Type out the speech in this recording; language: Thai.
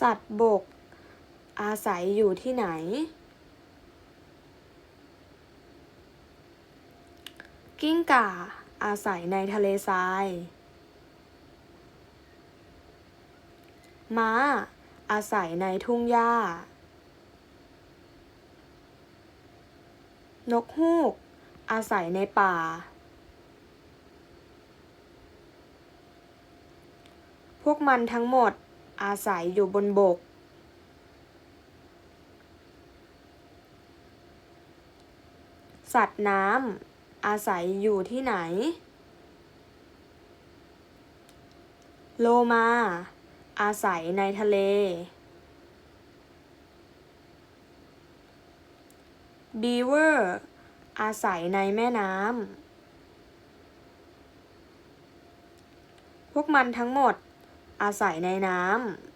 สัตว์บก อาศัยอยู่ที่ไหน กิ้งก่า อาศัยในทะเลทราย ม้า อาศัยในทุ่งหญ้า นกฮูก อาศัยในป่า พวกมันทั้งหมด อาศัยอยู่บนบก สัตว์น้ำอาศัยอยู่ที่ไหน โลมา อาศัยในทะเล บีเวอร์ อาศัยในแม่น้ำพวกมันทั้งหมด อาศัยในน้ำ